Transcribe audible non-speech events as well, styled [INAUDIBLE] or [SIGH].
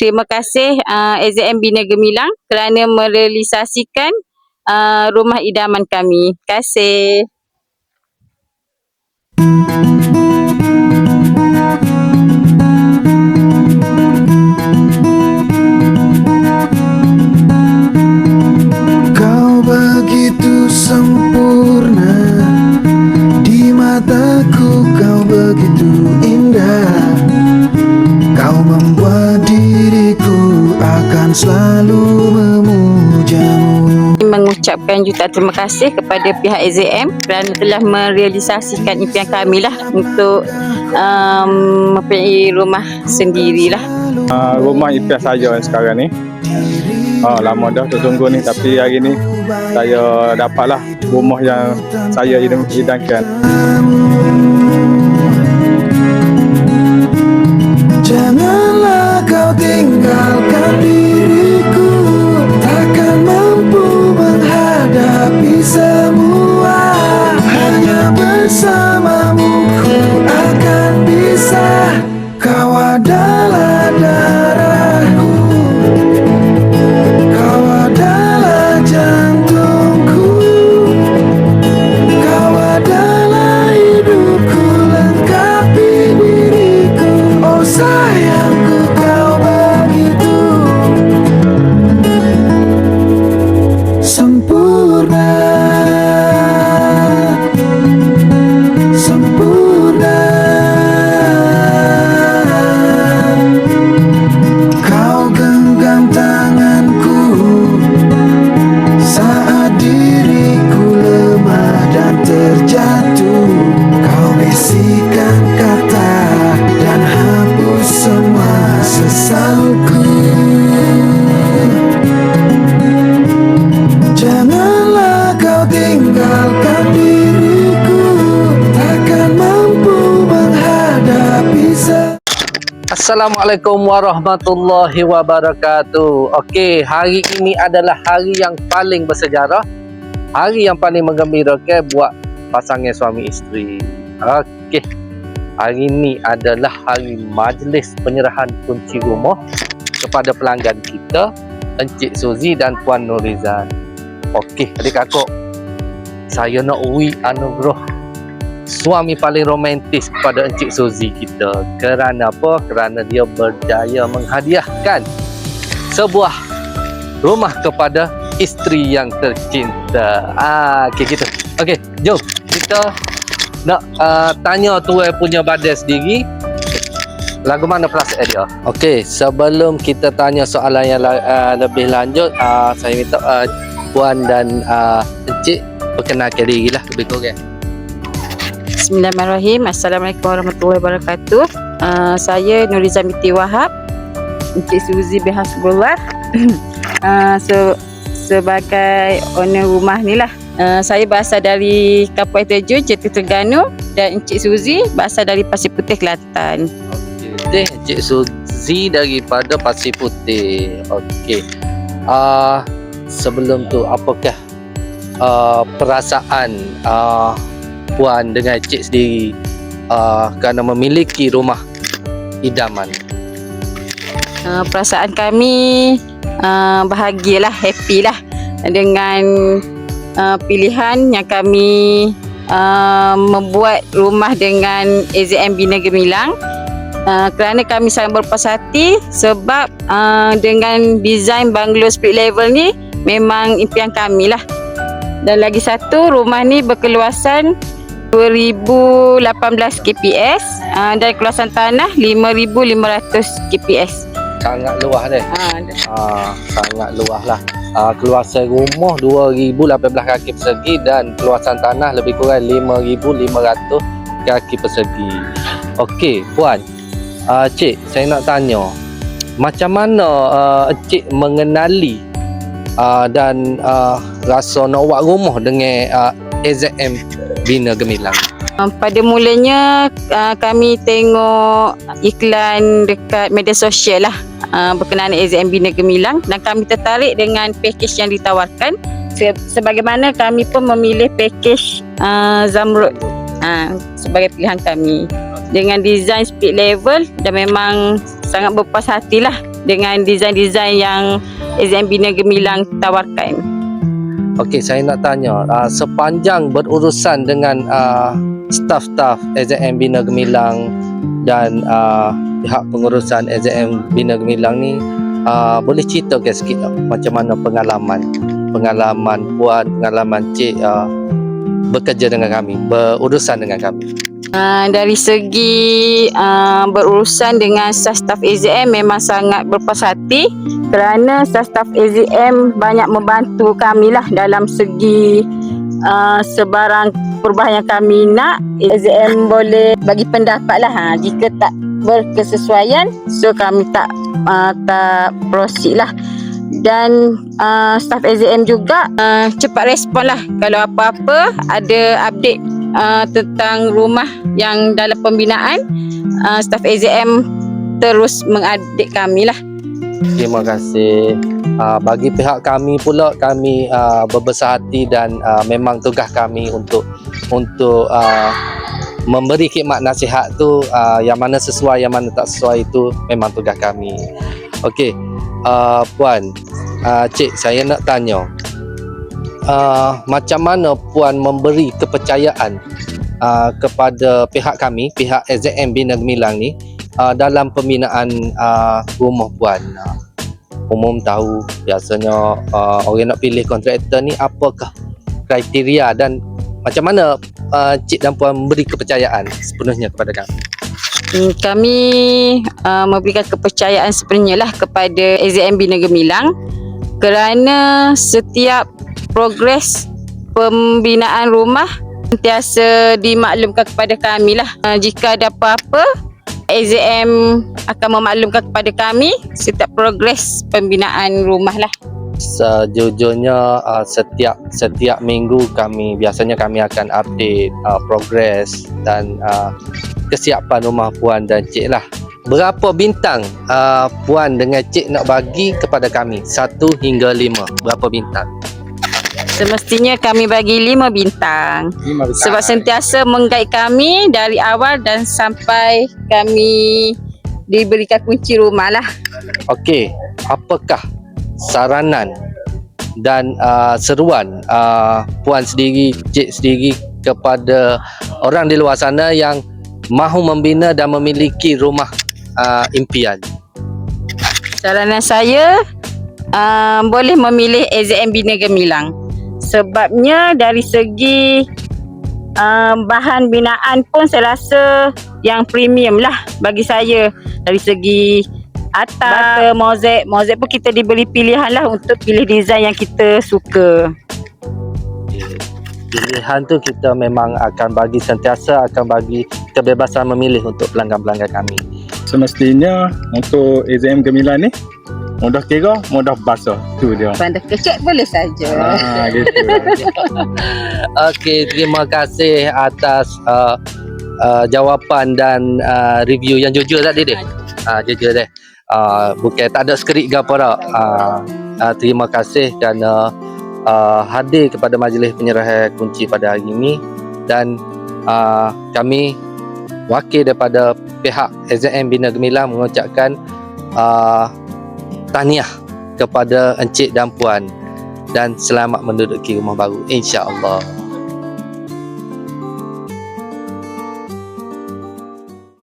terima kasih uh, AZM Bina Gemilang kerana merealisasikan uh, rumah idaman kami. Terima kasih. Mengucapkan juta terima kasih kepada pihak AZM kerana telah merealisasikan impian kami lah untuk um, mempunyai rumah sendirilah. uh, rumah impian saya sekarang ni. Oh, lama dah tertunggu ni tapi hari ni saya dapatlah rumah yang saya idam- idamkan. Janganlah kau tinggalkan diriku precisamos. Assalamualaikum warahmatullahi wabarakatuh. Okey, hari ini adalah hari yang paling bersejarah. Hari yang paling menggembirakan buat pasangan suami isteri. Okey. Hari ini adalah hari majlis penyerahan kunci rumah kepada pelanggan kita, Encik Suzi dan Puan Nurizan. Okey, adik kakak. Saya nak uwi anugerah suami paling romantis kepada Encik Suzi kita. Kerana apa? Kerana dia berjaya menghadiahkan sebuah rumah kepada isteri yang tercinta. Ah, okey gitu. Okey, jom kita nak uh, tanya tuan punya badan sendiri lagu mana perasaan dia. Okey, sebelum kita tanya soalan yang uh, lebih lanjut, uh, saya minta uh, puan dan uh, encik perkenalkan diri lah lebih kurang. Bismillahirrahmanirrahim. Assalamualaikum warahmatullahi wabarakatuh. Uh, saya Nurizam Binti Wahab, Encik Suzi bin Hasbullah. [CLEARS THROAT] uh, so, sebagai owner rumah ni lah. Uh, saya berasal dari Kapuai Terjun, Jeti Terengganu dan Encik Suzi berasal dari Pasir Putih, Kelantan. Okey, Encik Suzi daripada Pasir Putih. Okey. Uh, sebelum tu apakah uh, perasaan uh, puan dengan Encik sendiri uh, kerana memiliki rumah idaman? Uh, perasaan kami uh, bahagialah, happy lah dengan uh, pilihan yang kami uh, membuat rumah dengan AZM Bina Gemilang. Uh, kerana kami sangat berpuas hati sebab uh, dengan design bungalow split level ni memang impian kami lah. Dan lagi satu rumah ni berkeluasan 2018 kps uh, dan keluasan tanah 5500 kps. Sangat luas deh. Ah, Ah, sangat luas lah. Ah, keluasan rumah 2,018 kaki persegi dan keluasan tanah lebih kurang 5,500 kaki persegi. Okey, Puan. Ah, Cik, saya nak tanya. Macam mana ah, Cik mengenali ah, dan ah, rasa nak buat rumah dengan ah, AZM Bina Gemilang? Uh, pada mulanya uh, kami tengok iklan dekat media sosial lah uh, berkenaan AZM Bina Gemilang dan kami tertarik dengan package yang ditawarkan Se- sebagaimana kami pun memilih package uh, Zamrud sebagai pilihan kami dengan design speed level dan memang sangat berpuas hati lah dengan desain-desain yang SDM Bina Gemilang tawarkan. Okey, saya nak tanya, uh, sepanjang berurusan dengan uh, staf-staf SDM Bina Gemilang dan uh, pihak pengurusan SDM Bina Gemilang ni, uh, boleh cerita ke sikit tak? macam mana pengalaman pengalaman puan, pengalaman cik uh, bekerja dengan kami, berurusan dengan kami. Uh, dari segi uh, berurusan dengan staf-staf AZM memang sangat berpuas hati kerana staf-staf AZM banyak membantu kami lah dalam segi uh, sebarang perubahan yang kami nak. AZM boleh bagi pendapat lah ha, jika tak berkesesuaian so kami tak uh, tak proceed lah. Dan uh, staf AZM juga uh, cepat respon lah kalau apa-apa ada update uh, tentang rumah yang dalam pembinaan uh, staf AZM terus mengupdate kami lah Terima kasih. Uh, bagi pihak kami pula kami uh, berbesar hati dan uh, memang tugas kami untuk untuk uh, memberi khidmat nasihat tu uh, yang mana sesuai yang mana tak sesuai itu memang tugas kami. Okey. Uh, puan, uh, cik saya nak tanya. Uh, macam mana puan memberi kepercayaan uh, kepada pihak kami, pihak SZM Bina Gemilang ni uh, dalam pembinaan uh, rumah puan. Uh, umum tahu biasanya uh, orang nak pilih kontraktor ni apakah kriteria dan macam mana uh, cik dan puan memberi kepercayaan sepenuhnya kepada kami. Hmm, kami uh, memberikan kepercayaan sepenuhnya lah kepada AZM Bina Gemilang kerana setiap progres pembinaan rumah sentiasa dimaklumkan kepada kami lah. Uh, jika ada apa-apa, AZM akan memaklumkan kepada kami setiap progres pembinaan rumah lah. Sejujurnya uh, setiap setiap minggu kami biasanya kami akan update uh, progres dan uh, kesiapan rumah puan dan cik lah. Berapa bintang uh, puan dengan cik nak bagi kepada kami? Satu hingga lima. Berapa bintang? Semestinya kami bagi lima bintang. Lima bintang. Sebab sentiasa menggaid kami dari awal dan sampai kami diberikan kunci rumah lah. Okey, apakah saranan dan uh, seruan uh, puan sendiri, cik sendiri kepada orang di luar sana yang mahu membina dan memiliki rumah uh, impian? Saranan saya uh, boleh memilih AZM Bina Gemilang. Sebabnya dari segi uh, bahan binaan pun saya rasa yang premium lah bagi saya dari segi atap, bata, mozaik. Mozaik pun kita diberi pilihan lah untuk pilih desain yang kita suka. Pilihan tu kita memang akan bagi sentiasa akan bagi kebebasan memilih untuk pelanggan-pelanggan kami. Semestinya untuk AZM Gemilang ni mudah kira, mudah basuh. Tu dia. Pandai kecek boleh saja. Ah, gitu. [LAUGHS] Okey, terima kasih atas uh, uh, jawapan dan uh, review yang jujur tadi deh. Ah, jujur deh. Uh, bukan tak ada skrip ke apa tak. Uh, uh, terima kasih kerana uh, hadir kepada majlis penyerahan kunci pada hari ini dan uh, kami wakil daripada pihak SZM Bina Gemilang mengucapkan uh, tahniah kepada encik dan puan dan selamat menduduki rumah baru insya-Allah.